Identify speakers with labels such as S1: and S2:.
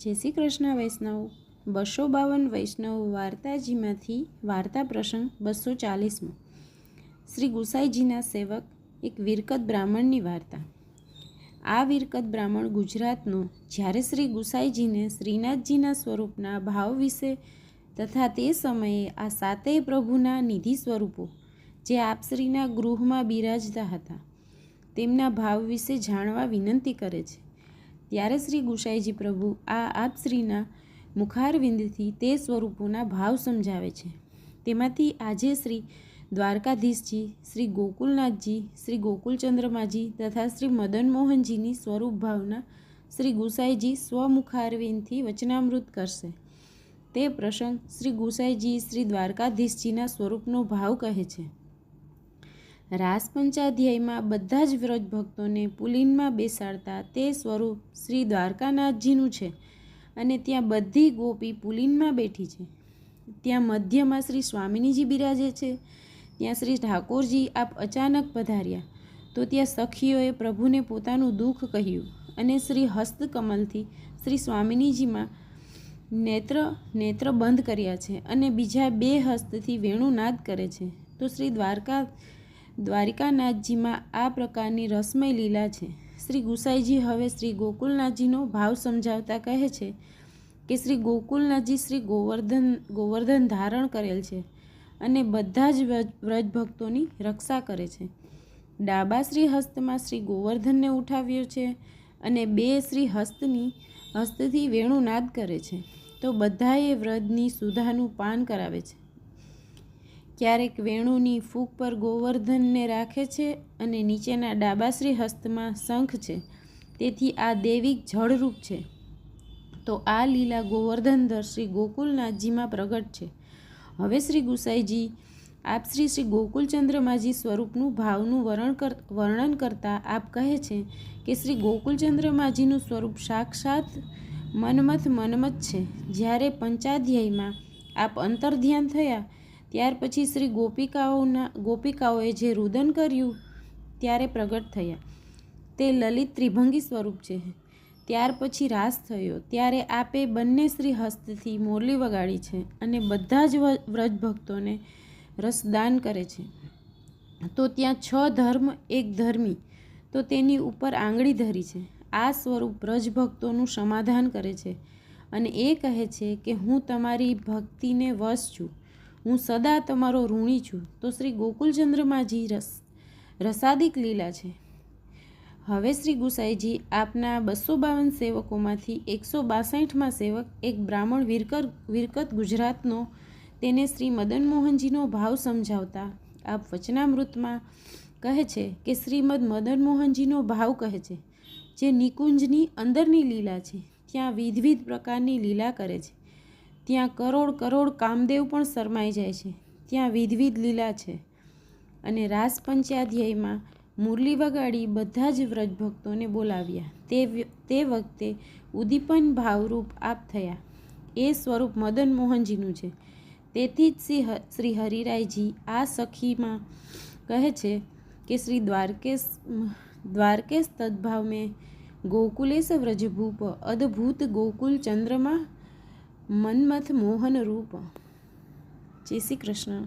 S1: જય શ્રી કૃષ્ણ વૈષ્ણવ. બસો બાવન વૈષ્ણવ વાર્તાજીમાંથી વાર્તા પ્રસંગ બસો ચાલીસમો. શ્રી ગુસાઈજીના સેવક એક વિરકત બ્રાહ્મણની વાર્તા. આ વિરકત બ્રાહ્મણ ગુજરાતનો જ્યારે શ્રી ગુસાઈજીને શ્રીનાથજીના સ્વરૂપના ભાવ વિશે તથા તે સમયે આ સાતેય પ્રભુના નિધિ સ્વરૂપો જે આપશ્રીના ગૃહમાં બિરાજતા હતા તેમના ભાવ વિશે જાણવા વિનંતી કરે છે. ત્યારે શ્રી ગુસાઈજી પ્રભુ આ આપશ્રીના મુખારવિંદથી તે સ્વરૂપોના ભાવ સમજાવે છે. તેમાંથી આજે શ્રી દ્વારકાધીશજી, શ્રી ગોકુલનાથજી, શ્રી ગોકુલચંદ્રમાજી તથા શ્રી મદન મોહનજીની સ્વરૂપ ભાવના શ્રી ગુસાઈજી સ્વમુખારવિંદથી વચનામૃત કરશે. તે પ્રસંગ શ્રી ગુસાઈજી શ્રી દ્વારકાધીશજીના સ્વરૂપનો ભાવ કહે છે. રાસ પંચાધ્યાયમાં બધા જ વ્રજ ભક્તોને પુલિનમાં બેસાડતા તે સ્વરૂપ શ્રી દ્વારકાનાથજીનું છે અને ત્યાં બધી ગોપી પુલિનમાં બેઠી છે. ત્યાં મધ્યમાં શ્રી સ્વામિનીજી બિરાજે છે, ત્યાં શ્રી ઠાકોરજી આપ અચાનક પધાર્યા. તો ત્યાં સખીઓએ પ્રભુને પોતાનું દુઃખ કહ્યું અને શ્રી હસ્તકમલથી શ્રી સ્વામિનીજીમાં નેત્ર નેત્ર બંધ કર્યા છે અને બીજા બે હસ્તથી વેણુનાદ કરે છે. તો શ્રી દ્વારકા દ્વારિકાનાથજીમાં આ પ્રકારની રસમય લીલા છે. શ્રી ગુસાઈજી હવે શ્રી ગોકુલનાથજીનો ભાવ સમજાવતા કહે છે કે શ્રી ગોકુલનાથજી શ્રી ગોવર્ધન ગોવર્ધન ધારણ કરેલ છે અને બધા જ વ્રજ ભક્તોની રક્ષા કરે છે. ડાબા શ્રી હસ્તમાં શ્રી ગોવર્ધનને ઉઠાવ્યો છે અને બે શ્રી હસ્તની હસ્તથી વેણુનાદ કરે છે. તો બધાએ વ્રજની સુધાનું પાન કરાવે છે. ક્યારેક વેણુની ફૂક પર ગોવર્ધનને રાખે છે અને નીચેના ડાબાશ્રી હસ્તમાં શંખ છે. તેથી આ દૈવિક જળરૂપ છે. તો આ લીલા ગોવર્ધનધર શ્રી ગોકુલનાથજીમાં પ્રગટ છે. હવે શ્રી ગુસાઈજી, આપ શ્રી શ્રી ગોકુલચંદ્રમાજી સ્વરૂપનું ભાવનું વર્ણન કર, વર્ણન કરતાં આપ કહે છે કે શ્રી ગોકુલચંદ્રમાજીનું સ્વરૂપ સાક્ષાત મનમથ મનમત છે. જ્યારે પંચાધ્યાયમાં આપ અંતર્ધ્યાન થયા ત્યાર પછી શ્રી ગોપિકાઓના, ગોપિકાઓએ જે રુદન કર્યું, ત્યારે પ્રગટ થયા. તે લલિત ત્રિભંગી સ્વરૂપ છે. ત્યાર પછી રાસ થયો. ત્યારે આપે બંને શ્રી હસ્તથી મોરલી વગાડી છે અને બધા જ વ્રજ ભક્તોને રસદાન કરે છે. તો ત્યાં છ ધર્મ, એક ધર્મી. તો તેની ઉપર આંગળી ધરી છે. આ સ્વરૂપ વ્રજ ભક્તોનું સમાધાન કરે છે અને એ કહે છે કે હું તમારી ભક્તિને વશ છું. હું સદા તમારો ઋણી છું. તો શ્રી ગોકુલચંદ્રમાજી રસ, રસાદિક લીલા છે. હવે શ્રી ગુસાઈજી આપના બસો બાવન સેવકોમાંથી એકસો બાસઠમાં સેવક એક બ્રાહ્મણ વિરકર, વિરકત ગુજરાતનો તેને શ્રી મદન મોહનજીનો ભાવ સમજાવતા આપ વચનામૃતમાં કહે છે કે શ્રીમદ મદન મોહનજીનો ભાવ કહે છે, જે નિકુંજની અંદરની લીલા છે. ત્યાં વિધવિધ પ્રકારની લીલા કરે છે. ત્યાં કરોડ કરોડ કામદેવ પણ શરમાઈ જાય છે. ત્યાં વિધવિધ લીલા છે અને રાસ પંચાધ્યાયમાં મુરલી વગાડી બધા જ વ્રજ ભક્તોને બોલાવ્યા. તે તે વખતે ઉદીપન ભાવરૂપ આપ થયા. એ સ્વરૂપ મદન મોહનજીનું છે. તેથી જ શ્રી શ્રી હરિરાયજી આ સખીમાં કહે છે કે શ્રી દ્વારકેશ દ્વારકેશ તદ્ભાવ મેં ગોકુલેશ વ્રજભૂપ અદ્ભુત ગોકુલ ચંદ્રમાં મન્મથ મોહન રૂપ. જય શ્રી કૃષ્ણ.